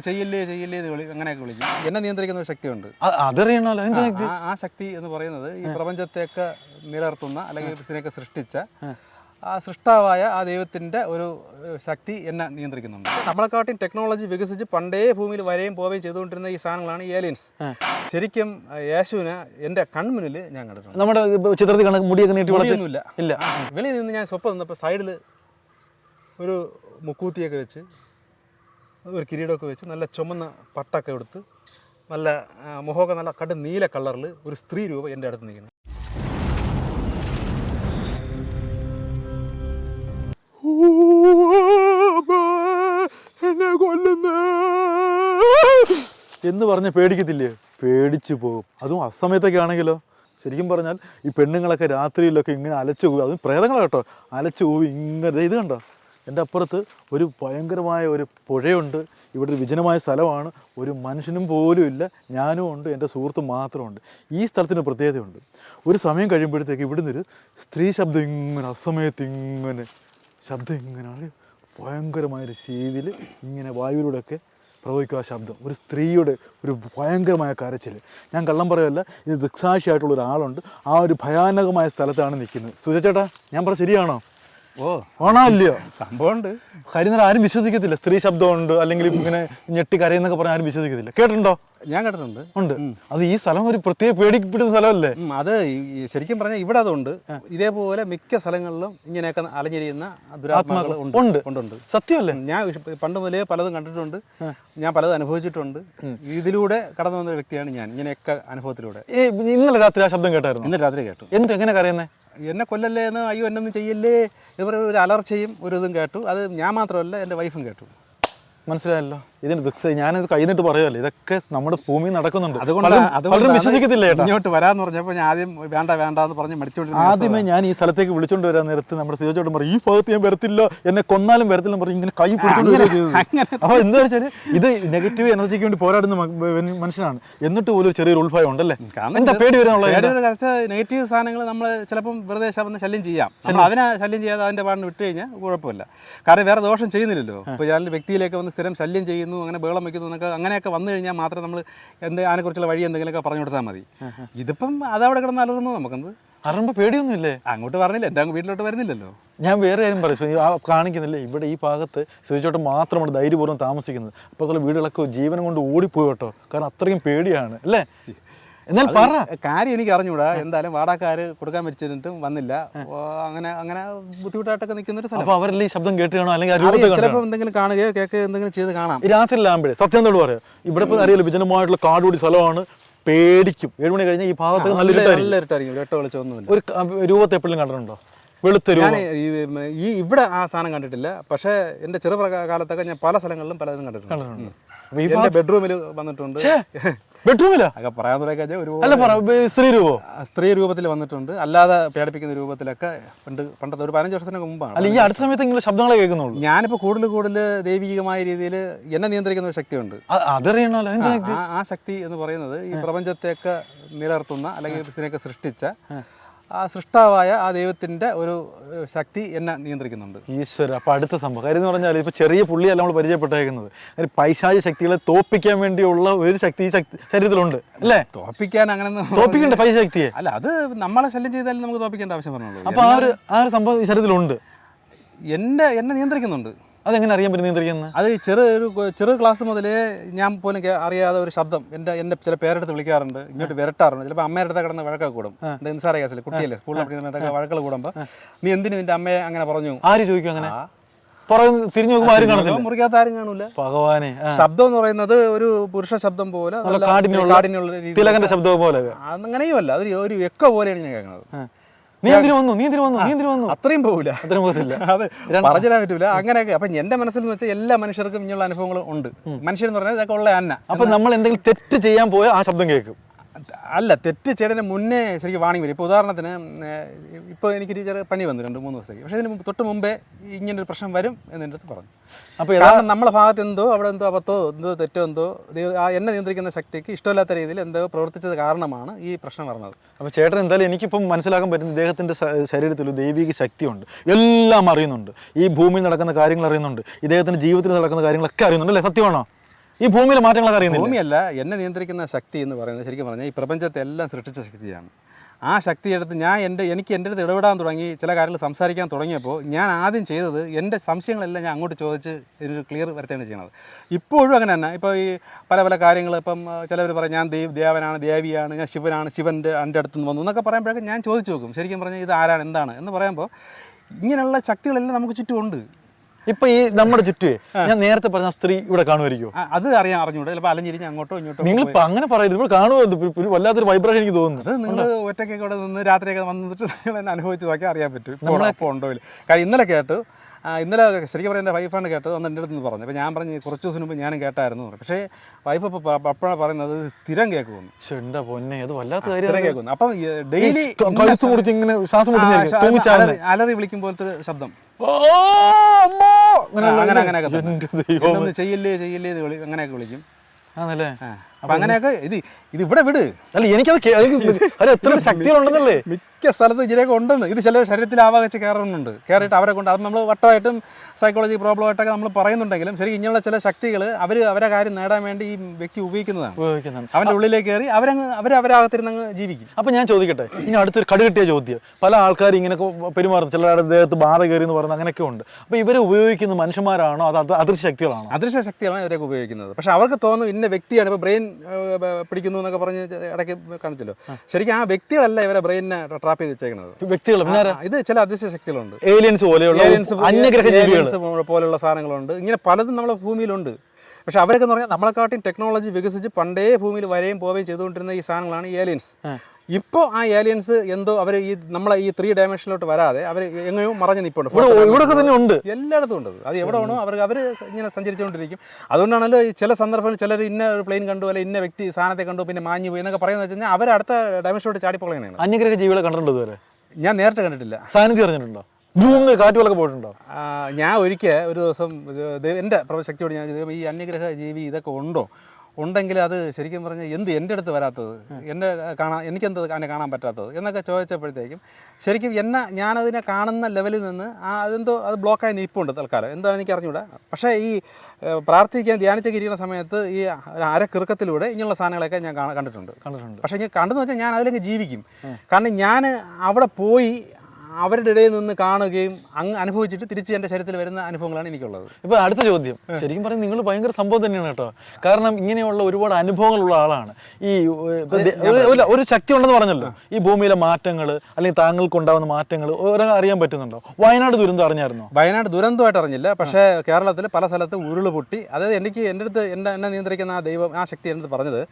ചെയ്യില്ലേ ചെയ്യില്ലേ എന്ന് വിളി അങ്ങനെയൊക്കെ വിളിക്കും. എന്നെ നിയന്ത്രിക്കുന്ന ഒരു ശക്തിയുണ്ട്. എന്താ ആ- ശക്തി എന്ന് പറയുന്നത് ഈ പ്രപഞ്ചത്തെയൊക്കെ നിലനിർത്തുന്ന അല്ലെങ്കിൽ ഇതിനെയൊക്കെ സൃഷ്ടിച്ച ആ. സൃഷ്ടാവായ ആ ദൈവത്തിന്റെ ഒരു ശക്തി എന്നെ നിയന്ത്രിക്കുന്നുണ്ട്. നമ്മളെക്കാട്ടിയും ടെക്നോളജി വികസിച്ച് പണ്ടേ ഭൂമിയിൽ വരെയും പോവുകയും ചെയ്തുകൊണ്ടിരുന്ന ഈ സാധനങ്ങളാണ് ഏലിയൻസ് ശരിക്കും യേശുവിന് എന്റെ എന്റെ കൺമുന്നിൽ ഞാൻ കണ്ടിട്ടുണ്ട്. നമ്മുടെ ചിത്രത്തിൽ കണക്ക് മുടിയൊക്കെ നീട്ടി ഇല്ല. വെളിയിൽ നിന്ന് ഞാൻ സ്വപ്പം നിന്നപ്പോൾ സൈഡിൽ ഒരു മുക്കൂത്തിയൊക്കെ വെച്ച് ഒരു കിരീടമൊക്കെ വെച്ച് നല്ല ചുമന്ന പട്ടൊക്കെ എടുത്ത് നല്ല മുഖമൊക്കെ നല്ല കടും നീല കളറിൽ ഒരു സ്ത്രീ രൂപം എന്റെ അടുത്ത് നിൽക്കുന്നു. എന്നെ കൊല്ലുന്ന എന്ന് പറഞ്ഞ് പേടിക്കത്തില്ലേ? പേടിച്ചു പോകും. അതും അസമയത്തൊക്കെ ആണെങ്കിലോ? ശരിക്കും പറഞ്ഞാൽ ഈ പെണ്ണുങ്ങളൊക്കെ രാത്രിയിലൊക്കെ ഇങ്ങനെ അലച്ചു പോയി അതും പ്രേതങ്ങളാണ് കേട്ടോ. അലച്ചു പോയി ഇങ്ങനെ ഇത് കണ്ടോ? എന്റെ അപ്പുറത്ത് ഒരു ഭയങ്കരമായ ഒരു പുഴയുണ്ട്. ഇവിടെ ഒരു വിജനമായ സ്ഥലമാണ്. ഒരു മനുഷ്യനും പോലും ഇല്ല. ഞാനും ഉണ്ട്. എന്റെ സുഹൃത്തും മാത്രമുണ്ട്. ഈ സ്ഥലത്തിന് പ്രത്യേകതയുണ്ട്. ഒരു സമയം കഴിയുമ്പോഴത്തേക്ക് ഇവിടുന്ന് ഒരു സ്ത്രീ ശബ്ദം ഇങ്ങനെ അസമയത്ത് ഇങ്ങനെ ശബ്ദം ഇങ്ങനെ ഭയങ്കരമായൊരു രീതിയിൽ ഇങ്ങനെ വായുവിലൂടെയൊക്കെ പ്രവഹിക്കുക ശബ്ദം. ഒരു സ്ത്രീയുടെ ഒരു ഭയങ്കരമായ കരച്ചിൽ ഞാൻ കള്ളം പറയല്ല. ഇത് ദൃക്സാക്ഷിയായിട്ടുള്ള ഒരാളുണ്ട്. ആ ഒരു ഭയാനകമായ സ്ഥലത്താണ് നിൽക്കുന്നത്. സുജ ചേട്ടാ ഞാൻ പറഞ്ഞ ശരിയാണോ? ഓ. ആണോ അല്ലയോ? സംഭവമുണ്ട്. കരിന്നർ ആരും വിശ്വസിക്കത്തില്ല. സ്ത്രീ ശബ്ദമുണ്ട് അല്ലെങ്കിൽ ഇങ്ങനെ ഞെട്ടി കരയെന്നൊക്കെ പറഞ്ഞാൽ ആരും വിശ്വസിക്കത്തില്ല. കേട്ടിട്ടുണ്ടോ? ഞാൻ കേട്ടിട്ടുണ്ട്. ഉണ്ട്. അത് ഈ സ്ഥലം ഒരു പ്രത്യേക പേടിക്കപ്പെടുന്ന സ്ഥലമല്ലേ? അത് ശരിക്കും പറഞ്ഞാൽ ഇവിടെ അതുണ്ട്. ഇതേപോലെ മിക്ക സ്ഥലങ്ങളിലും ഇങ്ങനെയൊക്കെ അലഞ്ഞിരിക്കുന്ന ദുരാത്മാക്കൾ ഉണ്ട്. ഉണ്ട്. സത്യമല്ലേ? ഞാൻ പണ്ട് മുതലേ പലതും കണ്ടിട്ടുണ്ട്. ഞാൻ പലതും അനുഭവിച്ചിട്ടുണ്ട്. ഇതിലൂടെ കടന്നു വന്ന വ്യക്തിയാണ് ഞാൻ ഇങ്ങനെയൊക്കെ അനുഭവത്തിലൂടെ. ഈ ഇന്നലെ രാത്രി ആ ശബ്ദം കേട്ടായിരുന്നു? ഇന്നലെ രാത്രി കേട്ടു. എന്ത് എങ്ങനെ കരയുന്നേ? എന്നെ കൊല്ലല്ലേ എന്ന് അയ്യോ എന്നൊന്നും ചെയ്യല്ലേ എന്ന് പറയുന്ന ഒരു അലർച്ചയും ഒരു ഇതും കേട്ടു. അത് ഞാൻ മാത്രമല്ല എന്റെ വൈഫും കേട്ടു. മനസ്സിലായല്ലോ? ഇതിന് ദുഃഖ ഞാനിത് കഴിഞ്ഞിട്ട് പറയുമല്ലോ ഇതൊക്കെ നമ്മുടെ ഭൂമി നടക്കുന്നുണ്ട്. അതുകൊണ്ട് വിശ്വസിക്കത്തില്ല ഇങ്ങോട്ട് വരാന്ന് പറഞ്ഞപ്പോൾ ഞാൻ ആദ്യം വേണ്ട വേണ്ട എന്ന് പറഞ്ഞ് മടിച്ചുകൊണ്ടിരുന്ന ആദ്യമേ ഞാൻ ഈ സ്ഥലത്തേക്ക് വിളിച്ചോണ്ട് വരാൻ നേരത്ത് നമ്മുടെ സിജോച്ചോട്ടും പറയും ഈ ഭാഗത്ത് ഞാൻ വരത്തില്ല എന്നെ കൊന്നാലും വരത്തില്ല പറഞ്ഞു ഇങ്ങനെ കൈ പിടിച്ചോണ്ട് വരികയാ ചെയ്തത്. അപ്പൊ എന്താ വെച്ചാൽ ഇത് നെഗറ്റീവ് എനർജിക്ക് വേണ്ടി പോരാടുന്ന മനുഷ്യനാണ്. എന്നിട്ട് പോലും ചെറിയൊരു ഉത്ഭയം ഉണ്ടല്ലേ? എന്താ പേടി വരുന്നുള്ള നെഗറ്റീവ് സാധനങ്ങൾ നമ്മൾ ചിലപ്പം വെറുതെ ശബ്ദം ശല്യം ചെയ്യാം. അതിനെ ശല്യം ചെയ്യാതെ അതിന്റെ പാടിന് വിട്ടു കഴിഞ്ഞാൽ കുഴപ്പമില്ല. കാരണം വേറെ ദോഷം ചെയ്യുന്നില്ലല്ലോ. ഇപ്പോൾ ഞാൻ വ്യക്തിയിലേക്ക് വന്ന് സ്ഥിരം ശല്യം ചെയ്യുന്നു അങ്ങനെ ബഹളം വയ്ക്കുന്നു എന്നൊക്കെ അങ്ങനെയൊക്കെ വന്നു കഴിഞ്ഞാൽ മാത്രം നമ്മൾ എന്ത് അതിനെക്കുറിച്ചുള്ള വഴി എന്തെങ്കിലുമൊക്കെ പറഞ്ഞു കൊടുത്താൽ മതി. ഇതിപ്പം അതവിടെ കിടന്ന് അലറുന്നു നമുക്കെന്ത്? അറിയുമ്പോൾ പേടിയൊന്നുമില്ലേ? അങ്ങോട്ട് പറഞ്ഞില്ല എന്റെ അങ്ങ് വീട്ടിലോട്ട് വരുന്നില്ലല്ലോ. ഞാൻ വേറെ കാര്യം പറയും കാണിക്കുന്നില്ലേ ഇവിടെ ഈ ഭാഗത്ത് സുരക്ഷോട്ട് മാത്രമാണ് ധൈര്യപൂർവം താമസിക്കുന്നത്. അപ്പോഴത്തെ വീടുകളൊക്കെ ജീവനം കൊണ്ട് ഓടിപ്പോയി കേട്ടോ കാരണം അത്രയും പേടിയാണ് അല്ലേ? എന്നാൽ പറ. കാര്യം എനിക്ക് അറിഞ്ഞൂടാ എന്തായാലും വാടാക്കാര് കൊടുക്കാൻ വെച്ചിട്ടും വന്നില്ല. അങ്ങനെ അങ്ങനെ ബുദ്ധിമുട്ടായിട്ടൊക്കെ നിൽക്കുന്ന ഒരു സ്ഥലം അവരെല്ലാം ഈ ശബ്ദം കേട്ട് കാണോ അല്ലെങ്കിൽ ചിലപ്പോൾ എന്തെങ്കിലും കാണുകയോ കേൾക്കുകയോ എന്തെങ്കിലും ചെയ്ത് കാണാം. രാത്രിയിലാകുമ്പോഴേ സത്യം എന്നോട് പറയാം. ഇവിടെ ഇപ്പൊ അറിയില്ല വിജനമായിട്ടുള്ള കാടുകൂടി സ്ഥലമാണ് പേടിക്കും. ഏഴ് മണി കഴിഞ്ഞാൽ ഈ ഭാഗത്ത് നല്ല ഇരുട്ടായിരിക്കും. നല്ല ഇരുട്ടായിരിക്കും. വെട്ട വെളിച്ചമൊന്നുമില്ല ഒരു രൂപത്തെ എപ്പോഴും കണ്ടിട്ടുണ്ടോ? വെളുത്ത ഈ ഇവിടെ ആ സാധനം കണ്ടിട്ടില്ല. പക്ഷേ എന്റെ ചെറുപ്രകാലത്തൊക്കെ ഞാൻ പല സ്ഥലങ്ങളിലും പലതും കണ്ടിട്ടുണ്ട്. ബെഡ്റൂമിൽ വന്നിട്ടുണ്ട്. ഒക്കെ പറയാൻ ഒരു അല്ല പറ സ്ത്രീ രൂപോ? സ്ത്രീ രൂപത്തിൽ വന്നിട്ടുണ്ട്. അല്ലാതെ പേടിപ്പിക്കുന്ന രൂപത്തിലൊക്കെ പണ്ട് പണ്ടത്തെ ഒരു പതിനഞ്ച് വർഷത്തിന് മുമ്പാണ്. അല്ല ഈ അടുത്ത സമയത്ത് ഇങ്ങനെ ശബ്ദങ്ങളെ കേൾക്കുന്നുള്ളൂ. ഞാനിപ്പോൾ കൂടുതൽ കൂടുതൽ ദൈവികമായ രീതിയിൽ എന്നെ നിയന്ത്രിക്കുന്ന ഒരു ശക്തിയുണ്ട്. അതറിയണമല്ലോ ആ ശക്തി എന്ന് പറയുന്നത് ഈ പ്രപഞ്ചത്തെയൊക്കെ നിലനിർത്തുന്ന അല്ലെങ്കിൽ ഇതിനെയൊക്കെ സൃഷ്ടിച്ച ആ സൃഷ്ടാവായ ആ ദൈവത്തിന്റെ ഒരു ശക്തി എന്നെ നിയന്ത്രിക്കുന്നുണ്ട്. ഈശ്വര അപ്പൊ അടുത്ത സംഭവം. കാര്യം എന്ന് പറഞ്ഞാൽ ഇപ്പൊ ചെറിയ പുള്ളിയല്ല നമ്മൾ പരിചയപ്പെട്ടേക്കുന്നത്. അതിന് പൈശാചി ശക്തികളെ തോപ്പിക്കാൻ വേണ്ടിയുള്ള ഒരു ശക്തി ഈ ശക്തി ശരീരത്തിലുണ്ട്. അല്ലേ? തോപ്പിക്കാൻ അങ്ങനെ തോപ്പിക്കണ്ട പൈസ ശക്തിയെ? അല്ല അത് നമ്മളെ ശല്യം ചെയ്താലും നമുക്ക് തോപ്പിക്കേണ്ട ആവശ്യം പറഞ്ഞുള്ളൂ. അപ്പോൾ ആ ഒരു ആ ഒരു സംഭവം ഈ ശരീരത്തിലുണ്ട്. എന്നെ എന്നെ നിയന്ത്രിക്കുന്നുണ്ട്. അതെങ്ങനെ അറിയാൻ പറ്റും നിയന്ത്രിക്കുന്നത് അത് ചെറു ഒരു ചെറു ക്ലാസ് മുതലേ ഞാൻ പോലും അറിയാതെ ഒരു ശബ്ദം. എന്റെ എന്റെ ചില പേരെടുത്ത് വിളിക്കാറുണ്ട്. ഇങ്ങോട്ട് വിരട്ടാറുണ്ട്. ചിലപ്പോൾ അമ്മയുടെ അടുത്ത് കിടന്ന് വഴക്കൊക്കെ കൂടും. എന്താ നിസ്സാര കേസിൽ കുട്ടിയല്ലേ? സ്കൂളിൽ പഠിക്കുന്നതൊക്കെ വഴക്കൾ കൂടുമ്പോൾ നീ എന്തിന് നിന്റെ അമ്മയെ അങ്ങനെ പറഞ്ഞു? ആര് ചോദിക്കും അങ്ങനെ. തിരിഞ്ഞു നോക്കുമ്പോൾ ആരും കാണത്തില്ല. മുറിക്കാത്ത ആരും കാണൂല. ഭഗവാനെ. ശബ്ദം എന്ന് പറയുന്നത് ഒരു പുരുഷ ശബ്ദം പോലെ കാടിനുള്ള തിലകന്റെ ശബ്ദം പോലെ. അങ്ങനെയും അല്ല അതൊരു ഒരു എക്കോ പോലെയാണ് ഞാൻ കേൾക്കുന്നത്. നീ എന്തിനു വന്നു? നീ എന്തിനു വന്നു? നീ എന്തിനു വന്നു? അത്രയും പോകില്ല അത്രയും പോകത്തില്ല. അത് പറഞ്ഞിടാൻ പറ്റൂല. അങ്ങനെയൊക്കെ. അപ്പൊ എന്റെ മനസ്സിൽ എന്ന് വെച്ചാൽ എല്ലാ മനുഷ്യർക്കും ഇങ്ങനെയുള്ള അനുഭവങ്ങൾ ഉണ്ട്. മനുഷ്യൻ എന്ന് പറഞ്ഞാൽ ഇതൊക്കെ ഉള്ള അന്ന. അപ്പൊ നമ്മൾ എന്തെങ്കിലും തെറ്റ് ചെയ്യാൻ പോയാൽ ആ ശബ്ദം കേൾക്കും. അല്ല തെറ്റ് ചെയ്തതിന് മുന്നേ ശരിക്കും വാണിംഗ് വരും. ഇപ്പോൾ ഉദാഹരണത്തിന് ഇപ്പോൾ എനിക്ക് ടീച്ചർ പണി വന്നു രണ്ട് മൂന്ന് ദിവസത്തേക്ക്. പക്ഷേ ഇതിന് തൊട്ട് മുമ്പേ ഇങ്ങനൊരു പ്രശ്നം വരും എന്നതിന്റെ അടുത്ത് പറഞ്ഞു. അപ്പോൾ കാരണം നമ്മളെ ഭാഗത്ത് എന്തോ അവിടെ എന്തോ അബദ്ധോ എന്തോ തെറ്റോ എന്തോ ആ എന്നെ നിയന്ത്രിക്കുന്ന ശക്തിക്ക് ഇഷ്ടമില്ലാത്ത രീതിയിൽ എന്തോ പ്രവർത്തിച്ചത് കാരണമാണ് ഈ പ്രശ്നം വരുന്നത് അപ്പോൾ ചേട്ടൻ എന്തായാലും എനിക്കിപ്പം മനസ്സിലാക്കാൻ പറ്റുന്ന ഇദ്ദേഹത്തിന്റെ ശരീരത്തിൽ ദൈവിക ശക്തിയുണ്ട്. എല്ലാം അറിയുന്നുണ്ട്. ഈ ഭൂമിയിൽ നടക്കുന്ന കാര്യങ്ങൾ അറിയുന്നുണ്ട്. ഇദ്ദേഹത്തിന്റെ ജീവിതത്തിൽ നടക്കുന്ന കാര്യങ്ങളൊക്കെ അറിയുന്നുണ്ട്. അല്ലേ? സത്യമാണോ? ഈ ഭൂമിയിലെ മാറ്റങ്ങളൊക്കെ അറിയുന്നത് ഭൂമിയല്ല എന്നെ നിയന്ത്രിക്കുന്ന ശക്തി എന്ന് പറയുന്നത് ശരിക്കും പറഞ്ഞാൽ ഈ പ്രപഞ്ചത്തെ എല്ലാം സൃഷ്ടിച്ച ശക്തിയാണ്. ആ ശക്തിയെടുത്ത് ഞാൻ എന്റെ എനിക്ക് എന്റെ അടുത്ത് ഇടപെടാൻ തുടങ്ങി ചില കാര്യങ്ങൾ സംസാരിക്കാൻ തുടങ്ങിയപ്പോൾ ഞാൻ ആദ്യം ചെയ്തത് എന്റെ സംശയങ്ങളെല്ലാം ഞാൻ അങ്ങോട്ട് ചോദിച്ച് ഇതിനൊരു ക്ലിയർ വരുത്തുകയാണ് ചെയ്യണത് ഇപ്പോഴും അങ്ങനെ തന്നെ. ഇപ്പോൾ ഈ പല പല കാര്യങ്ങൾ ഇപ്പം ചിലവർ പറയും ഞാൻ ദേവ് ദേവനാണ് ദേവിയാണ് ഞാൻ ശിവനാണ് ശിവന്റെ എന്റെ അടുത്ത് നിന്ന് വന്നു എന്നൊക്കെ പറയുമ്പോഴേക്കും ഞാൻ ചോദിച്ചു നോക്കും. ശരിക്കും പറഞ്ഞാൽ ഇത് ആരാണ്? എന്താണ്? എന്ന് പറയുമ്പോൾ ഇങ്ങനെയുള്ള ശക്തികളെല്ലാം നമുക്ക് ചുറ്റും ഉണ്ട് ഇപ്പൊ ഈ നമ്മുടെ ചുറ്റുവേ ഞാൻ നേരത്തെ പറഞ്ഞ സ്ത്രീ ഇവിടെ കാണുമായിരിക്കും അത് അറിയാൻ അറിഞ്ഞൂടെ. ചിലപ്പോൾ അലഞ്ഞിരിഞ്ഞ് അങ്ങോട്ടോ ഇങ്ങോട്ടോ നിങ്ങൾ ഇപ്പൊ അങ്ങനെ പറയരുത്. ഇവിടെ കാണുമോ വല്ലാത്തൊരു വൈബ്രേഷൻ എനിക്ക് തോന്നുന്നു. അത് നിങ്ങൾ ഒറ്റയ്ക്കൊക്കെ ഇവിടെ നിന്ന് രാത്രിയൊക്കെ വന്നിട്ട് നിങ്ങൾ അനുഭവിച്ച് നോക്കിയാൽ അറിയാൻ പറ്റും. ഉണ്ടോ ഇല്ല. കാര്യം ഇന്നലെ കേട്ടു ഇന്നലെ ശരിക്കും പറഞ്ഞാൽ എന്റെ വൈഫാണ് കേട്ടത് ഒന്ന് എന്റെ അടുത്ത് നിന്ന് പറഞ്ഞു. അപ്പോൾ ഞാൻ പറഞ്ഞു കുറച്ച് ദിവസം മുമ്പ് ഞാനും കേട്ടായിരുന്നു പക്ഷേ വൈഫ് ഇപ്പോൾ അപ്പോഴാണ് പറയുന്നത് സ്ഥിരം കേൾക്കുമെന്ന്. പക്ഷെ പൊന്നെ? അത് വല്ലാത്ത സ്ഥിരം കാര്യം കേൾക്കുന്നു. അപ്പം ഡെയിലി ഇങ്ങനെ ശ്വാസം അലറി വിളിക്കും പോലത്തെ ശബ്ദം. അങ്ങനെ അങ്ങനെയൊക്കെ ചെയ്യില്ലേ ചെയ്യില്ലേ എന്ന് വിളി അങ്ങനെയൊക്കെ വിളിക്കും. ആണല്ലേ? അപ്പൊ അങ്ങനെയൊക്കെ ഇത് ഇത് ഇവിടെ വിട്. അല്ല എനിക്കത് എത്ര ശക്തികളുണ്ടെന്നല്ലേ? മിക്ക സ്ഥലത്ത് ഇതിനൊക്കെ ഉണ്ടെന്ന്. ഇത് ചില ശരീരത്തിൽ ആവാഹിച്ച് കയറുന്നുണ്ട്. കയറിയിട്ട് അവരെ കൊണ്ട് അത് നമ്മൾ വട്ടമായിട്ടും സൈക്കോളജി പ്രോബ്ലം ആയിട്ടൊക്കെ നമ്മൾ പറയുന്നുണ്ടെങ്കിലും ശരി ഇങ്ങനെയുള്ള ചില ശക്തികൾ അവർ അവരെ കാര്യം നേടാൻ വേണ്ടി ഈ വ്യക്തി ഉപയോഗിക്കുന്നതാണ്. ഉപയോഗിക്കുന്നുണ്ട് അവന്റെ ഉള്ളിലേക്ക് കയറി അവരങ്ങ് അവർ അവരാകത്തിരുന്ന് അങ്ങ് ജീവിക്കും. അപ്പോൾ ഞാൻ ചോദിക്കട്ടെ ഇനി അടുത്തൊരു കടുകിട്ടിയ ചോദ്യം. പല ആൾക്കാർ ഇങ്ങനെ പെരുമാറുന്നു. ചിലരുടെ ദേഹത്ത് ബാധ കയറി എന്ന് പറയുന്നത് അങ്ങനെയൊക്കെ ഉണ്ട്. അപ്പോൾ ഇവരെ ഉപയോഗിക്കുന്ന മനുഷ്യന്മാരാണോ അത് അത് അദൃശ്യ ശക്തികളാണോ അദൃശ്യ ശക്തികളാണ് ഇവരൊക്കെ ഉപയോഗിക്കുന്നത്. പക്ഷേ അവർക്ക് തോന്നുന്നു ഇന്ന വ്യക്തിയാണ്. ഇപ്പോൾ ബ്രെയിൻ പിടിക്കുന്നു എന്നൊക്കെ പറഞ്ഞ് ഇടയ്ക്ക് കാണിച്ചല്ലോ ശരിക്കും ആ വ്യക്തികളല്ല ഇവരെ ബ്രെയിനിനെ ട്രാപ്പ് ചെയ്ത് വെച്ചേക്കുന്നത് ഇത് ചില അദൃശ്യ ശക്തികളുണ്ട്. ഏലിയൻസ് പോലെയുള്ള അന്യഗ്രഹ ജീവികൾ പോലെയുള്ള സാധനങ്ങളുണ്ട്. ഇങ്ങനെ പലതും നമ്മുടെ ഭൂമിയിലുണ്ട്. പക്ഷെ അവരൊക്കെ എന്ന് പറഞ്ഞാൽ നമ്മളെക്കാട്ടും ടെക്നോളജി വികസിച്ച് പണ്ടേ ഭൂമിയിൽ വരെയും പോവുകയും ചെയ്തുകൊണ്ടിരുന്ന ഈ സാധനങ്ങളാണ് ഏലിയൻസ് ഇപ്പോൾ ആ ഏലിയൻസ് എന്തോ അവർ ഈ നമ്മളെ ഈ ത്രീ ഡയമെൻഷനിലോട്ട് വരാതെ അവർ എങ്ങനെയോ മറഞ്ഞു നിൽപ്പുണ്ട് ഇവിടെ തന്നെ ഉണ്ട്. എല്ലായിടത്തും ഉണ്ട്. അത് എവിടെ വേണോ അവർ അവർ ഇങ്ങനെ സഞ്ചരിച്ചുകൊണ്ടിരിക്കും. അതുകൊണ്ടാണല്ലോ ഈ ചില സന്ദർഭങ്ങളിൽ ചിലർ ഇന്ന ഒരു പ്ലെയിൻ കണ്ടു അല്ലെങ്കിൽ ഇന്ന വ്യക്തി സാധനത്തെ കണ്ടു പിന്നെ മാഞ്ഞു പോയി എന്നൊക്കെ പറയുന്നത് വെച്ച് കഴിഞ്ഞാൽ അവർ അടുത്ത ഡയമെൻഷനിലോട്ട് ചാടിപ്പോളയാണ് അന്യഗ്രഹ ജീവികളെ കണ്ടിട്ടുണ്ടോ ഞാൻ നേരിട്ട് കണ്ടിട്ടില്ല. സാന്നിധ്യം അറിഞ്ഞിട്ടുണ്ടോ? ഭൂമി കാറ്റുകളൊക്കെ പോയിട്ടുണ്ടോ? ഞാൻ ഒരിക്കൽ ഒരു ദിവസം എന്റെ ശക്തിയോട് ഞാൻ ഈ അന്യഗ്രഹ ജീവി ഇതൊക്കെ ഉണ്ടോ? ഉണ്ടെങ്കിൽ അത് ശരിക്കും പറഞ്ഞാൽ എന്ത് എന്റെ അടുത്ത് വരാത്തത്? എന്റെ കാണാൻ എനിക്കെന്ത് അതിനെ കാണാൻ പറ്റാത്തത്? എന്നൊക്കെ ചോദിച്ചപ്പോഴത്തേക്കും ശരിക്കും എന്നെ ഞാനതിനെ കാണുന്ന ലെവലിൽ നിന്ന് ആ അതെന്തോ അത് ബ്ലോക്കായി നിൽപ്പുണ്ട് തൽക്കാലം. എന്താണെന്ന് എനിക്ക് അറിഞ്ഞൂടാ പക്ഷേ ഈ പ്രാർത്ഥിക്കാൻ ധ്യാനിച്ചൊക്കെ ഇരിക്കുന്ന സമയത്ത് ഈ അരക്കിറുക്കത്തിലൂടെ ഇങ്ങനെയുള്ള സാധനങ്ങളൊക്കെ ഞാൻ കണ്ടിട്ടുണ്ട്. കണ്ടിട്ടുണ്ട്. പക്ഷേ ഞാൻ കണ്ടെന്ന് വെച്ചാൽ ഞാൻ അതിലങ്ങ് ജീവിക്കും. കാരണം ഞാൻ അവിടെ പോയി അവരുടെ ഇടയിൽ നിന്ന് കാണുകയും അങ്ങ് അനുഭവിച്ചിട്ട് തിരിച്ച് എന്റെ ശരീരത്തിൽ വരുന്ന അനുഭവങ്ങളാണ് എനിക്കുള്ളത്. ഇപ്പോൾ അടുത്ത ചോദ്യം. ശരിക്കും പറഞ്ഞാൽ നിങ്ങൾ ഭയങ്കര സംഭവം തന്നെയാണ് കേട്ടോ. കാരണം ഇങ്ങനെയുള്ള ഒരുപാട് അനുഭവങ്ങളുള്ള ആളാണ്. ഈ ഒരു- ശക്തി ഉണ്ടെന്ന് പറഞ്ഞല്ലോ. ഈ ഭൂമിയിലെ മാറ്റങ്ങൾ അല്ലെങ്കിൽ താങ്കൾക്ക് ഉണ്ടാകുന്ന മാറ്റങ്ങൾ ഓരോ അറിയാൻ പറ്റുന്നുണ്ടോ? വയനാട് ദുരന്തം അറിഞ്ഞായിരുന്നോ? വയനാട് ദുരന്തമായിട്ട് അറിഞ്ഞില്ല. പക്ഷേ കേരളത്തിൽ പല സ്ഥലത്തും ഉരുൾ പൊട്ടി. അതായത് എനിക്ക് എന്റെ അടുത്ത് എന്റെ എന്നെ നിയന്ത്രിക്കുന്ന ആ ദൈവം ആ ശക്തി എന്റെ പറഞ്ഞത്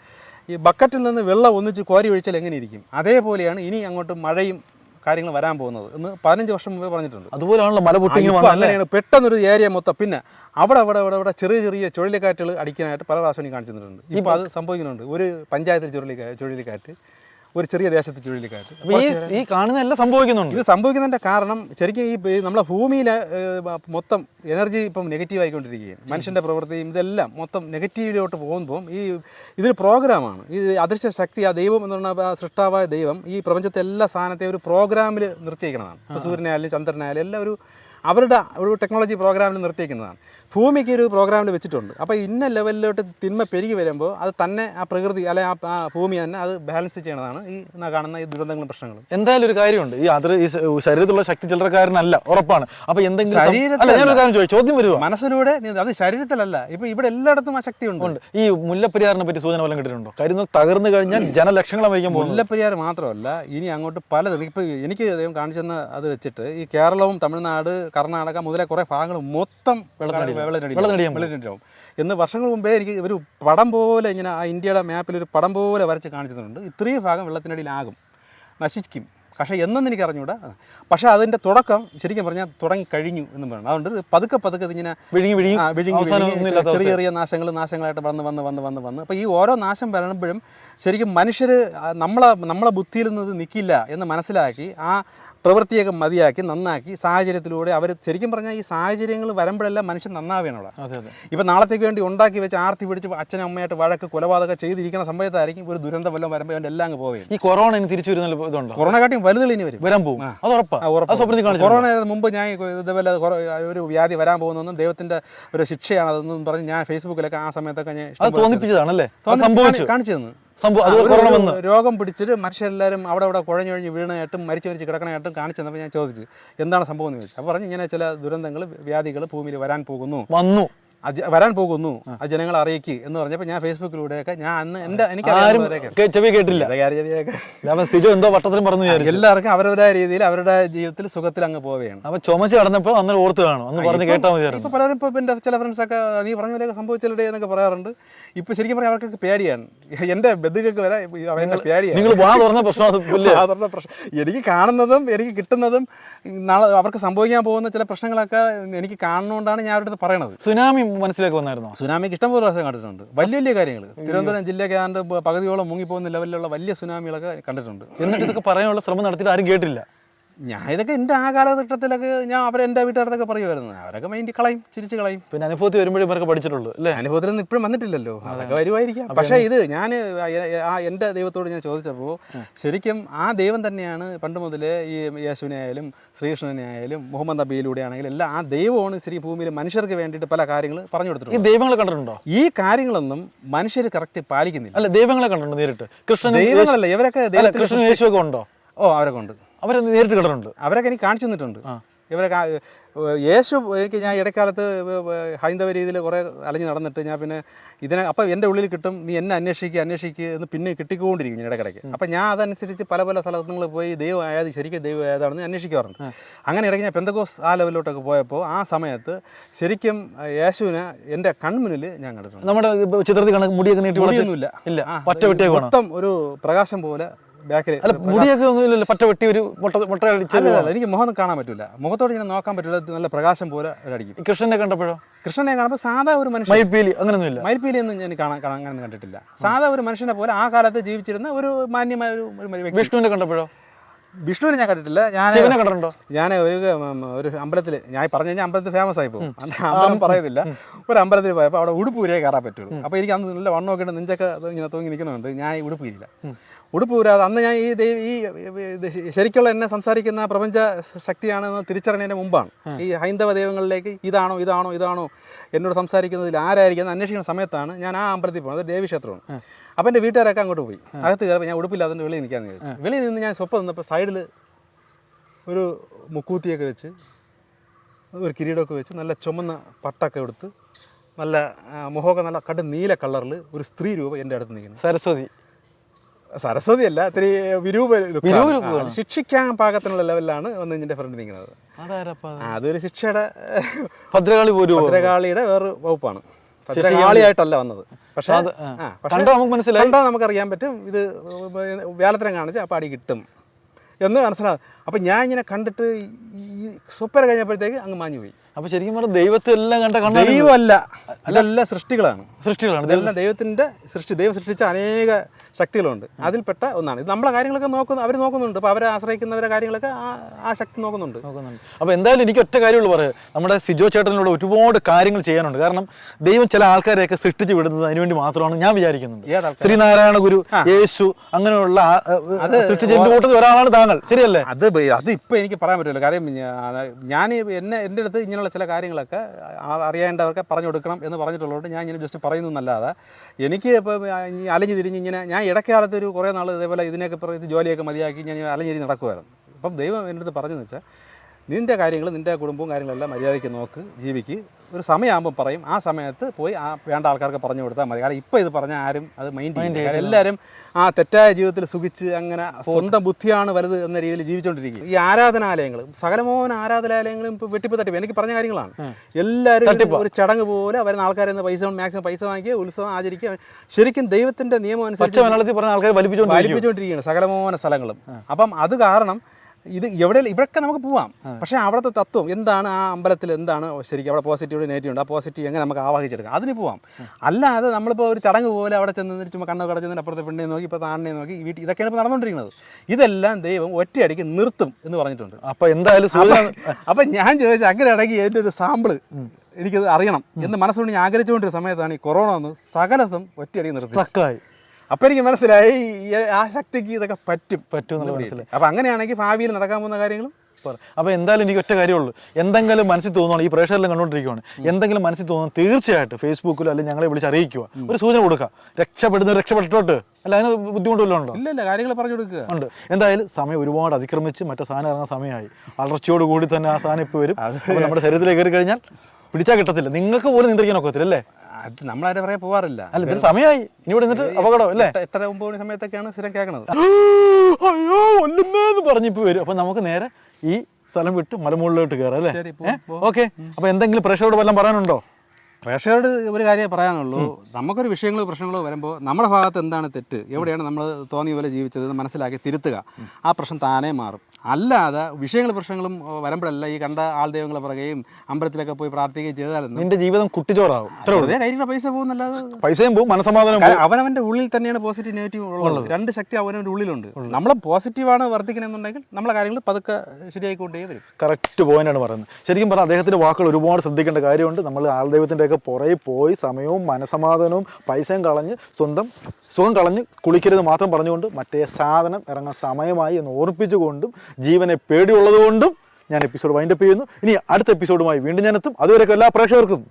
ഈ ബക്കറ്റിൽ നിന്ന് വെള്ളം ഒന്നിച്ച് കോരി ഒഴിച്ചാൽ എങ്ങനെ ഇരിക്കും? അതേപോലെയാണ് ഇനി അങ്ങോട്ട് മഴയും കാര്യങ്ങൾ വരാൻ പോകുന്നത് എന്ന് പതിനഞ്ച് വർഷം മുമ്പേ പറഞ്ഞിട്ടുണ്ട്. അതുപോലെയാണല്ലോ മല പൊട്ടി ഇങ്ങനെ ഇപ്പൊ വന്നല്ലേ? അങ്ങനെയാണ്. പെട്ടെന്നൊരു ഏരിയ മൊത്തം. പിന്നെ അവിടെ അവിടെ അവിടെ അവിടെ ചെറിയ ചെറിയ ചുഴലിക്കാറ്റുകൾ അടിക്കാനായിട്ട് പല പ്രാവശ്യം കാണിച്ചിട്ടുണ്ട്. ഇപ്പോൾ അത് സംഭവിക്കുന്നുണ്ട്. ഒരു പഞ്ചായത്തിൽ ചുഴലിക്കാ ചുഴലിക്കാറ്റ്. ഒരു ചെറിയ ദേശത്ത് ചുഴലിക്കാറ്റ്. അപ്പോൾ ഈ ഈ കാണുന്ന എല്ലാം സംഭവിക്കുന്നുണ്ട്. ഇത് സംഭവിക്കുന്നതിന്റെ കാരണം ശരിക്കും ഈ നമ്മുടെ ഭൂമിയിലെ മൊത്തം എനർജി ഇപ്പം നെഗറ്റീവ് ആയിക്കൊണ്ടിരിക്കുകയാണ്. മനുഷ്യന്റെ പ്രവൃത്തിയും ഇതെല്ലാം മൊത്തം നെഗറ്റീവിലോട്ട് പോകുമ്പോൾ ഈ ഇതൊരു പ്രോഗ്രാമാണ്. ഈ അദൃശ്യ ശക്തി ആ ദൈവം എന്ന് പറഞ്ഞ സൃഷ്ടാവായ ദൈവം ഈ പ്രപഞ്ചത്തെ എല്ലാ സാധനത്തെയും ഒരു പ്രോഗ്രാമിൽ നിർത്തിയേക്കുന്നതാണ് ഇപ്പോൾ സൂര്യനായാലും ചന്ദ്രനായാലും എല്ലാം ഒരു അവരുടെ ഒരു ടെക്നോളജി പ്രോഗ്രാമിൽ നിർത്തിയിരിക്കുന്നതാണ് ഭൂമിക്ക് ഒരു പ്രോഗ്രാമിൽ വെച്ചിട്ടുണ്ട്. അപ്പോൾ ഇന്ന ലെവലിലോട്ട് തിന്മ പെരുകി വരുമ്പോൾ അത് തന്നെ ആ പ്രകൃതി അല്ലെ ആ ഭൂമി തന്നെ അത് ബാലൻസ് ചെയ്യണതാണ് ഈ കാണുന്ന ഈ ദുരന്തങ്ങളും പ്രശ്നങ്ങളും. എന്തായാലും ഒരു കാര്യമുണ്ട്. ഈ അതിർ ഈ ശരീരത്തിലുള്ള ശക്തി ചില്ലറക്കാരനല്ല ഉറപ്പാണ്. അപ്പോൾ എന്തെങ്കിലും ഞാനൊരു കാര്യം ചോദിച്ചു ചോദ്യം വരുമോ മനസ്സിലൂടെ അത് ശരീരത്തിലല്ല. ഇപ്പൊ ഇവിടെ എല്ലായിടത്തും ആ ശക്തി ഉണ്ട്. ഈ മുല്ലപ്പെരിയാറിനെ പറ്റി സൂചന വല്ലതും കിട്ടിയിട്ടുണ്ടോ? കരുന്നൽ തകർന്നു കഴിഞ്ഞാൽ ജനലക്ഷങ്ങൾ അമേരിക്കാൻ മുല്ലപ്പെരിയാർ മാത്രമല്ല ഇനി അങ്ങോട്ട് പലതും. ഇപ്പൊ എനിക്ക് കാണിച്ചെന്ന് അത് വെച്ചിട്ട് ഈ കേരളവും തമിഴ്നാട് കർണാടക മുതലേ കുറെ ഭാഗങ്ങൾ മൊത്തം. വെള്ളത്തിനടിയിലാവും എന്ന് വർഷങ്ങൾ മുമ്പേ എനിക്ക് ഒരു പടം പോലെ ഇങ്ങനെ ആ ഇന്ത്യയുടെ മാപ്പിൽ ഒരു പടം പോലെ വരച്ച് കാണിച്ചിട്ടുണ്ട്. ഇത്രയും ഭാഗം വെള്ളത്തിനടിയിലാകും. നശിക്കും. പക്ഷേ എന്നൊന്നും എനിക്ക് അറിഞ്ഞൂടാ. പക്ഷേ അതിന്റെ തുടക്കം ശരിക്കും പറഞ്ഞാൽ തുടങ്ങി കഴിഞ്ഞു എന്ന് പറയണം. അതുകൊണ്ട് പതുക്കെ പതുക്കെ ഇതിങ്ങനെ വിഴുങ്ങി വിഴുങ്ങി വിഴുങ്ങി ചെറിയ ചെറിയ നാശങ്ങൾ നാശങ്ങളായിട്ട് വന്ന് വന്ന് വന്ന് വന്ന് വന്ന്. അപ്പോൾ ഈ ഓരോ നാശം വരുമ്പോഴും ശരിക്കും മനുഷ്യർ നമ്മളെ നമ്മളെ ബുദ്ധിയിൽ നിന്ന് നിൽക്കില്ല എന്ന് മനസ്സിലാക്കി ആ പ്രവൃത്തിയൊക്കെ മതിയാക്കി നന്നാക്കി സാഹചര്യത്തിലൂടെ അവർ ശരിക്കും പറഞ്ഞാൽ ഈ സാഹചര്യങ്ങൾ വരുമ്പോഴെല്ലാം മനുഷ്യൻ നന്നാവുകയാണ് അവിടെ അതെ അതെ. ഇപ്പം നാളത്തേക്ക് വേണ്ടി ഉണ്ടാക്കി വെച്ച് ആർത്തി പിടിച്ച് അച്ഛനും അമ്മയായിട്ട് വഴക്ക് കൊലപാതകം ചെയ്തിരിക്കുന്ന സമയത്തായിരിക്കും ഒരു ദുരന്തം വല്ലതും വരുമ്പോൾ അവന്റെ എല്ലാം അങ്ങ് പോവുകയും ഈ കൊറോണ ഇനി തിരിച്ചു വരുന്ന ഇതുണ്ട്? കൊറോണ കാട്ടിയും വലുതുകൾ ഇനി വരും. വരാൻ പോകും. അത് ഉറപ്പാണ് കൊറോണ മുമ്പ് ഞാൻ ഇതേപോലെ ഒരു വ്യാധി വരാൻ പോകുന്നതെന്നും ദൈവത്തിന്റെ ഒരു ശിക്ഷയാണ് അതെന്നും പറഞ്ഞ് ഞാൻ ഫേസ്ബുക്കിലൊക്കെ ആ സമയത്തൊക്കെ ഞാൻ തോന്നിപ്പിച്ചതാണല്ലേ? കാണിച്ചു തന്നു. സംഭവം അത് രോഗം പിടിച്ചിട്ട് മനുഷ്യരെല്ലാവരും അവിടെ അവിടെ കുഴഞ്ഞു കഴിഞ്ഞ് വീണായിട്ടും മരിച്ചു മരിച്ച് കിടക്കണായിട്ടും കാണിച്ചു തന്നപ്പോൾ ഞാൻ ചോദിച്ചു എന്താണ് സംഭവം എന്ന് ചോദിച്ചു. അപ്പോൾ പറഞ്ഞു ഇങ്ങനെ ചില ദുരന്തങ്ങൾ വ്യാധികൾ ഭൂമിയിൽ വരാൻ പോകുന്നു. വന്നു. വരാൻ പോകുന്നു ആ. ജനങ്ങൾ അറിയിക്കുക എന്ന് പറഞ്ഞപ്പോൾ ഞാൻ ഫേസ്ബുക്കിലൂടെയൊക്കെ ഞാൻ അന്ന് എന്റെ എനിക്ക് ചെവി കേട്ടില്ല. എന്തോ വട്ടത്തിലും പറഞ്ഞു എല്ലാവർക്കും അവരവരുടെ രീതിയിൽ അവരുടെ ജീവിതത്തിൽ സുഖത്തിൽ അങ്ങ് പോവുകയാണ്. അപ്പൊ ചുമച്ച് കടന്നപ്പോ അന്ന് ഓർത്ത് കാണും. അന്ന് പറഞ്ഞ് കേട്ടാ മതിയായിരുന്നു ഇപ്പൊ പലരും ഇപ്പൊ എന്റെ ചില ഫ്രണ്ട്സ് ഒക്കെ നീ പറഞ്ഞ പോലെയൊക്കെ സംഭവിച്ചില്ലേ എന്നൊക്കെ പറയാറുണ്ട്. ഇപ്പൊ ശരിക്കും പറഞ്ഞാൽ അവർക്കൊക്കെ പേടിയാണ്. എന്റെ ബന്ധുക്കൾക്ക് വരെ അവരുടെ പേടിയാണ്. നിങ്ങൾ വാ തുറന്ന പ്രശ്നം എനിക്ക് കാണുന്നതും എനിക്ക് കിട്ടുന്നതും നാളെ അവർക്ക് സംഭവിക്കാൻ പോകുന്ന ചില പ്രശ്നങ്ങളൊക്കെ എനിക്ക് കാണുന്നതുകൊണ്ടാണ് ഞാൻ അവരുടെ പറയണത്. സുനാമി മനസ്സിലേക്ക് വന്നായിരുന്നോ? സുനാമിക്ക് ഇഷ്ടംപോലെ പ്രാവശ്യം കണ്ടിട്ടുണ്ട്. വലിയ വലിയ കാര്യങ്ങൾ തിരുവനന്തപുരം ജില്ലയ്ക്ക് ആണ്ട് പകുതിയോളം മുങ്ങിപ്പോകുന്ന ലെവലിലുള്ള വലിയ സുനാമികളൊക്കെ കണ്ടിട്ടുണ്ട്. എന്നിട്ട് ഇതൊക്കെ പറയാനുള്ള ശ്രമം നടത്തിയിട്ട് ആരും കേട്ടില്ല. ഞാൻ ഇതൊക്കെ എന്റെ ആ കാലഘട്ടത്തിലൊക്കെ ഞാൻ അവർ എന്റെ വീട്ടുകാരത്തൊക്കെ പറയുമായിരുന്നു. അവരൊക്കെ മൈൻഡ് കളയും ചിരിച്ച് കളയും. പിന്നെ അനുഭവത്തിൽ വരുമ്പോഴും ഇവരൊക്കെ പഠിച്ചിട്ടുള്ളൂ അല്ലേ? അനുഭവത്തിൽ നിന്ന് ഇപ്പോഴും വന്നിട്ടില്ലല്ലോ. അതൊക്കെ വരുമായിരിക്കാം. പക്ഷേ ഇത് ഞാൻ ആ എന്റെ ദൈവത്തോട് ഞാൻ ചോദിച്ചപ്പോൾ ശരിക്കും ആ ദൈവം തന്നെയാണ് പണ്ട് മുതലേ ഈ യേശുവിനെ ആയാലും ശ്രീകൃഷ്ണനെ ആയാലും മുഹമ്മദ് നബിയിലൂടെ ആണെങ്കിലും എല്ലാം ആ ദൈവമാണ് ശരി ഭൂമിയിൽ മനുഷ്യർക്ക് വേണ്ടിയിട്ട് പല കാര്യങ്ങൾ പറഞ്ഞു ഈ കൊടുത്തിട്ടുണ്ട് ദൈവങ്ങളെ കണ്ടിട്ടുണ്ടോ? ഈ കാര്യങ്ങളൊന്നും മനുഷ്യർ കറക്റ്റ് പാലിക്കുന്നില്ല. അല്ല ദൈവങ്ങളെ കണ്ടിട്ടുണ്ടോ നേരിട്ട്? കൃഷ്ണൻ ദൈവങ്ങളല്ല ഇവരൊക്കെ കൃഷ്ണൻ യേശു ഒക്കെ ഉണ്ടോ? ഓ അവരൊക്കെ ഉണ്ട്. അവരെ നേരിട്ട് കണ്ടിട്ടുണ്ട് അവരൊക്കെ എനിക്ക് കാണിച്ചു തന്നിട്ടുണ്ട്. ഇവരൊക്കെ യേശു എനിക്ക് ഞാൻ ഇടക്കാലത്ത് ഹൈന്ദവ രീതിയിൽ കുറേ അലഞ്ഞ് നടന്നിട്ട് ഞാൻ പിന്നെ ഇതിനെ അപ്പം എന്റെ ഉള്ളിൽ കിട്ടും നീ എന്നെ അന്വേഷിക്കുക അന്വേഷിക്കുക എന്ന് പിന്നെ കിട്ടിക്കൊണ്ടിരിക്കും ഞാൻ ഇടയ്ക്കിടയ്ക്ക്. അപ്പം ഞാൻ അതനുസരിച്ച് പല പല സ്ഥലങ്ങളിൽ പോയി ദൈവം ആയത് ശരിക്കും ദൈവം ആയതാണെന്ന് അന്വേഷിക്കാറുണ്ട്. അങ്ങനെ ഇടയ്ക്ക് ഞാൻ പെന്തക്കോസ് ആ ലെവലിലോട്ടൊക്കെ പോയപ്പോൾ ആ സമയത്ത് ശരിക്കും യേശുവിനെ എന്റെ കൺമുന്നിൽ ഞാൻ കണ്ടിട്ടുണ്ട്. നമ്മുടെ ചിത്രത്തിൽ കണക്ക് മുടിയൊക്കെ നീട്ടി ഇല്ല വേണം മൊത്തം ഒരു പ്രകാശം പോലെ ബാക്കിൽ അല്ല മുടിയൊക്കെ ഒന്നും ഇല്ലല്ലോ. പറ്റ വെട്ടി ഒരു മുട്ട മുട്ട എനിക്ക് മുഖം കാണാൻ പറ്റില്ല മുഖത്തോട് ഇങ്ങനെ നോക്കാൻ പറ്റില്ല നല്ല പ്രകാശം പോലെ അടിക്കും കൃഷ്ണനെ കണ്ടപ്പോഴോ? കൃഷ്ണനെ കാണുമ്പോൾ സാധാ ഒരു മനുഷ്യൻ മയിൽപ്പീലി അങ്ങനെയൊന്നുമില്ല മയിൽപ്പീലിയൊന്നും ഞാൻ കാണാൻ കാണാൻ അങ്ങനെ കണ്ടിട്ടില്ല. സാധാ ഒരു മനുഷ്യനെ പോലെ ആ കാലത്ത് ജീവിച്ചിരുന്ന ഒരു മാന്യമായ ഒരു വിഷ്ണുവിനെ കണ്ടപ്പോഴോ? വിഷ്ണുവിനെ ഞാൻ കണ്ടിട്ടില്ല. ഞാൻ ശിവനെ കണ്ടിട്ടുണ്ടോ? ഞാൻ ഒരു ഒരു അമ്പലത്തിൽ ഞാൻ പറഞ്ഞു കഴിഞ്ഞാൽ അമ്പലത്തിൽ ഫേമസ് ആയി പോകും. അമ്പലം പറയുന്നില്ല. ഒരു അമ്പലത്തിൽ പോയപ്പോൾ അവിടെ ഉടുപ്പ് ഊരേ കയറാൻ പറ്റുള്ളൂ. അപ്പോൾ എനിക്ക് അന്ന് നല്ല വണ്ണമൊക്കെ ഉണ്ട്. നെഞ്ചൊക്കെ ഇങ്ങനെ തൂങ്ങി നിൽക്കുന്നുണ്ട്. ഞാൻ ഉടുപ്പ് ഇരില്ല ഉടുപ്പ് ഊരാതെ അന്ന് ഞാൻ ഈ ദൈവ ഈ ശരിക്കുള്ള എന്നെ സംസാരിക്കുന്ന പ്രപഞ്ച ശക്തിയാണെന്ന് തിരിച്ചറിഞ്ഞതിന് മുമ്പാണ്. ഈ ഹൈന്ദവ ദൈവങ്ങളിലേക്ക് ഇതാണോ ഇതാണോ ഇതാണോ എന്നോട് സംസാരിക്കുന്നതിൽ ആരായിരിക്കും എന്ന് അന്വേഷിക്കുന്ന സമയത്താണ് ഞാൻ ആ അമ്പലത്തിൽ പോകുന്നത് അത് ദേവീക്ഷേത്രമാണ് അപ്പം എന്റെ വീട്ടുകാരൊക്കെ അങ്ങോട്ട് പോയി. അകത്ത് കയറുമ്പോൾ ഞാൻ ഉടുപ്പില്ലാതെ വെളിയിൽ നിൽക്കാമെന്ന് ചോദിച്ചു വെളിയിൽ നിന്ന് ഞാൻ സ്വപ്പം നിന്നപ്പോൾ സൈഡിൽ ഒരു മുക്കൂത്തിയൊക്കെ വെച്ച് ഒരു കിരീടമൊക്കെ വെച്ച് നല്ല ചുമന്ന പട്ടൊക്കെ എടുത്ത് നല്ല മുഖമൊക്കെ നല്ല കടും നീല കളറിൽ ഒരു സ്ത്രീ രൂപം എന്റെ അടുത്ത് നിൽക്കുന്നു സരസ്വതി സരസ്വതി അല്ല ഇത്തിരി വിരൂപ. ശിക്ഷിക്കാൻ പാകത്തിനുള്ള ലെവലിലാണ് വന്ന് എന്റെ ഫ്രണ്ട് നിൽക്കുന്നത് ആ, അതൊരു ശിക്ഷയുടെ ഭദ്രകാളി പോലും ഭദ്രകാളിയുടെ വേറെ വകുപ്പാണ് ഭദ്രകാളിയായിട്ടല്ല വന്നത് പക്ഷേ കണ്ടാ നമുക്ക് മനസ്സിലായി കണ്ടാൽ നമുക്കറിയാൻ പറ്റും ഇത് വ്യാലത്തരം കാണിച്ച് ആ പാടി കിട്ടും എന്ന് മനസ്സിലാവും അപ്പം ഞാൻ ഇങ്ങനെ കണ്ടിട്ട് ഈ സൂപ്പർ കഴിഞ്ഞപ്പോഴത്തേക്ക് അങ്ങ് മാഞ്ഞു പോയി. അപ്പൊ ശരിക്കും പറഞ്ഞാൽ ദൈവത്തെ എല്ലാം കണ്ട കണ്ട. ദൈവമല്ല. അതെല്ലാം സൃഷ്ടികളാണ്. സൃഷ്ടികളാണ്. ഇതെല്ലാം ദൈവത്തിന്റെ സൃഷ്ടി ദൈവം സൃഷ്ടിച്ച അനേക ശക്തികളുണ്ട്. അതിൽപ്പെട്ട ഒന്നാണ്. ഇത് നമ്മളെ കാര്യങ്ങളൊക്കെ നോക്കുന്നു അവർ നോക്കുന്നുണ്ട്. അപ്പോൾ അവരെ ആശ്രയിക്കുന്നവരെ കാര്യങ്ങളൊക്കെ ആ ശക്തി നോക്കുന്നുണ്ട്. നോക്കുന്നുണ്ട്. അപ്പോൾ എന്തായാലും എനിക്ക് ഒറ്റ കാര്യമുള്ളൂ പറയാം. നമ്മുടെ സിജോ ചേട്ടനിലൂടെ ഒരുപാട് കാര്യങ്ങൾ ചെയ്യാനുണ്ട്. കാരണം ദൈവം ചില ആൾക്കാരെയൊക്കെ സൃഷ്ടിച്ച് വിടുന്നത് അതിനുവേണ്ടി മാത്രമാണ് ഞാൻ വിചാരിക്കുന്നുണ്ട്. ശ്രീനാരായണ ഗുരു യേശു അങ്ങനെയുള്ള സൃഷ്ടിച്ചതിന്റെ കൂട്ടത്തിൽ ഒരാളാണ് താങ്കൾ. ശരിയല്ലേ? അത് അത് ഇപ്പം എനിക്ക് പറയാൻ പറ്റില്ല കാര്യം ഞാൻ എന്നെ എന്റെ അടുത്ത് ഇങ്ങനെയുള്ള ചില കാര്യങ്ങളൊക്കെ അറിയേണ്ടവർക്ക് പറഞ്ഞു കൊടുക്കണം എന്ന് പറഞ്ഞിട്ടുള്ളതുകൊണ്ട് ഞാൻ ഇങ്ങനെ ജസ്റ്റ് പറയുന്നു എന്നല്ലാതെ എനിക്ക് ഇപ്പം അലഞ്ഞു തിരിഞ്ഞ് ഇങ്ങനെ ഞാൻ ഇടക്കാലത്ത് ഒരു കുറേ നാൾ ഇതേപോലെ ഇതിനൊക്കെ പറഞ്ഞ് ജോലിയൊക്കെ മതിയാക്കി ഞാൻ അലഞ്ഞിരിഞ്ഞ് നടക്കുമായിരുന്നു അപ്പം ദൈവം എന്റെ അടുത്ത് പറഞ്ഞെന്ന് വെച്ചാൽ നിന്റെ കാര്യങ്ങൾ നിന്റെ കുടുംബവും കാര്യങ്ങളെല്ലാം മര്യാദയ്ക്ക് നോക്ക് ജീവിക്ക്. ഒരു സമയമാകുമ്പോൾ പറയും. ആ സമയത്ത് പോയി ആ വേണ്ട ആൾക്കാർക്ക് പറഞ്ഞു കൊടുത്താൽ മതി. കാരണം ഇപ്പോൾ ഇത് പറഞ്ഞാൽ ആരും അത് മൈൻഡ് ചെയ്യുന്നില്ല എല്ലാവരും ആ തെറ്റായ ജീവിതത്തിൽ സുഖിച്ച് അങ്ങനെ സ്വന്തം ബുദ്ധിയാണ് വലുത് എന്ന രീതിയിൽ ജീവിച്ചുകൊണ്ടിരിക്കും ഈ ആരാധനാലയങ്ങൾ സകലമോഹന ആരാധനാലയങ്ങളും ഇപ്പോൾ വെട്ടിപ്പ് തട്ടിപ്പ് എനിക്ക് പറഞ്ഞ കാര്യങ്ങളാണ്. എല്ലാവരും. ഒരു ചടങ്ങ് പോലെ വരുന്ന ആൾക്കാരിൽ നിന്ന് പൈസ മാക്സിമം പൈസ വാങ്ങിക്കുക ഉത്സവം ആചരിക്കുക. ശരിക്കും ദൈവത്തിന്റെ നിയമം അനുസരിച്ച് വലിപ്പിച്ചുകൊണ്ടിരിക്കുകയാണ് സകലമോഹന സ്ഥലങ്ങളും. അപ്പം അത് കാരണം ഇത് എവിടെ ഇവിടെയൊക്കെ നമുക്ക് പോവാം. പക്ഷേ അവിടുത്തെ തത്വം എന്താണ്? ആ അമ്പലത്തിൽ എന്താണ്? ശരിക്കും അവിടെ പോസിറ്റീവ് നെഗറ്റീവ് ഉണ്ട്. ആ പോസിറ്റീവ് എങ്ങനെ നമുക്ക് ആവാഹിച്ചെടുക്കാം? അതിന് പോവാം. അല്ലാതെ നമ്മളിപ്പോൾ ഒരു ചടങ്ങ് പോലെ അവിടെ ചെന്ന് ചുമ്മാ കണ്ണൊക്കെ അടച്ചതിന് അപ്പുറത്തെ പെണ്ണിനെ നോക്കി ഇപ്പോൾ താണിനെ നോക്കി വീട്ടിൽ ഇതൊക്കെയാണ് ഇപ്പോൾ നടന്നുകൊണ്ടിരിക്കുന്നത്. ഇതെല്ലാം ദൈവം ഒറ്റയടിക്ക് നിർത്തും എന്ന് പറഞ്ഞിട്ടുണ്ട്. അപ്പോൾ എന്തായാലും അപ്പോൾ അപ്പം ഞാൻ ചോദിച്ചു അങ്ങനെ അടങ്ങി എന്റെ ഒരു സാമ്പിൾ എനിക്കത് അറിയണം. എന്ന് മനസ്സുകൊണ്ട് ഞാൻ ആഗ്രഹിച്ചുകൊണ്ടിരുന്ന സമയത്താണ് ഈ കൊറോണ വന്ന് സകലതും ഒറ്റയടിക്ക് നിർത്തി അപ്പം എനിക്ക് മനസ്സിലായി ആ ശക്തിക്ക് ഇതൊക്കെ പറ്റും പറ്റും എന്നുള്ള മനസ്സിലായി. അപ്പോൾ അങ്ങനെയാണെങ്കിൽ ഭാവിയിൽ നടക്കാൻ പോകുന്ന കാര്യങ്ങളും അപ്പോൾ അപ്പൊ എന്തായാലും എനിക്ക് ഒറ്റ കാര്യമുള്ളൂ. എന്തെങ്കിലും മനസ്സിൽ തോന്നുകയാണ് ഈ പ്രേക്ഷകരെല്ലാം കണ്ടുകൊണ്ടിരിക്കുകയാണ് എന്തെങ്കിലും മനസ്സിൽ തോന്നുന്നു തീർച്ചയായിട്ടും ഫേസ്ബുക്കിലോ അല്ലെങ്കിൽ ഞങ്ങളെ വിളിച്ച് അറിയിക്കുക. ഒരു സൂചന കൊടുക്കുക. രക്ഷപ്പെടുന്ന രക്ഷപ്പെട്ടിട്ടോട്ട്. അല്ല അതിന് ബുദ്ധിമുട്ട് വല്ലതും ഉണ്ടോ ഇല്ല ഇല്ല കാര്യങ്ങൾ പറഞ്ഞു കൊടുക്കുക. ഉണ്ട്. എന്തായാലും സമയം ഒരുപാട് അതിക്രമിച്ച് മറ്റേ സാധനം ഇറങ്ങുന്ന സമയമായി. വളർച്ചയോട് കൂടി തന്നെ ആ സാധനം ഇപ്പോൾ വരും. നമ്മുടെ ശരീരത്തിലേക്ക് കയറി കഴിഞ്ഞാൽ പിടിച്ചാൽ കിട്ടത്തില്ല. നിങ്ങൾക്ക് പോലും നിയന്ത്രിക്കാൻ ഒക്കത്തില്ല അല്ലേ? അത് നമ്മളാരെ പറയാൻ പോവാറില്ല. അല്ല ഇതിന് സമയമായി. ഇനി ഇവിടെ നിന്നിട്ട് അപകടം അല്ലേ? എത്ര എട്ടര ഒമ്പത് മണി സമയത്തൊക്കെയാണ് സ്ഥിരം കേൾക്കണത്. അയ്യോ ഒല്ലുന്നേന്ന് പറഞ്ഞിപ്പോ വരും. അപ്പൊ നമുക്ക് നേരെ ഈ സ്ഥലം വിട്ട് മലമുകളിലോട്ട് കയറാം അല്ലേ? ശരി, പോ, പോ. ഓക്കെ. അപ്പൊ എന്തെങ്കിലും പ്രേക്ഷകരോട് വല്ലതും പറയാനുണ്ടോ? പ്രേക്ഷകരോട് ഒരു കാര്യമേ പറയാനുള്ളൂ. നമുക്കൊരു വിഷയങ്ങളോ പ്രശ്നങ്ങളോ വരുമ്പോൾ നമ്മുടെ ഭാഗത്ത് എന്താണ് തെറ്റ്? എവിടെയാണ് നമ്മൾ തോന്നിയ പോലെ ജീവിച്ചത് എന്ന് മനസ്സിലാക്കി തിരുത്തുക. ആ പ്രശ്നം താനേ മാറും. അല്ലാതെ വിഷയങ്ങളും പ്രശ്നങ്ങളും വരുമ്പോഴല്ല ഈ കണ്ട ആൾ ദൈവങ്ങളെ പറയുകയും അമ്പലത്തിലൊക്കെ പോയി പ്രാർത്ഥിക്കുകയും ചെയ്താലും നിന്റെ ജീവിതം കുട്ടിച്ചോറാവും. കയ്യിലുള്ള പൈസ പോകുന്നല്ലാതെ. പൈസയും പോകും മനസമാധാനം അവനവന്റെ ഉള്ളിൽ തന്നെയാണ് പോസിറ്റീവ് നെഗറ്റീവ് ഉള്ളത്. രണ്ട് ശക്തി അവനവന്റെ ഉള്ളിലുണ്ട്. നമ്മൾ പോസിറ്റീവാണ് വർദ്ധിക്കണമെന്നുണ്ടെങ്കിൽ നമ്മളെ കാര്യങ്ങൾ പതുക്കെ ശരിയായിക്കൊണ്ടേ വരും. കറക്റ്റ് പോയിന്റാണ് പറയുന്നത്. ശരിക്കും പറഞ്ഞാൽ അദ്ദേഹത്തിന്റെ വാക്കുകൾ ഒരുപാട് ശ്രദ്ധിക്കേണ്ട കാര്യമുണ്ട്. നമ്മൾ ആൾദൈവത്തിന്റെ ഒക്കെ പുറകെ പോയി സമയവും മനസമാധാനവും പൈസയും കളഞ്ഞ് സ്വന്തം സുഖം കളഞ്ഞ് കുളിക്കരുത് മാത്രം പറഞ്ഞുകൊണ്ട് മറ്റേ സാധനം ഇറങ്ങാൻ സമയമായി എന്ന് ഓർപ്പിച്ചുകൊണ്ടും ജീവനെ പേടിയുള്ളതുകൊണ്ടും ഞാൻ എപ്പിസോഡ് വൈൻഡപ്പ് ചെയ്യുന്നു. ഇനി അടുത്ത എപ്പിസോഡുമായി വീണ്ടും ഞാനെത്തും അതുവരെയൊക്കെ എല്ലാ പ്രേക്ഷകർക്കും.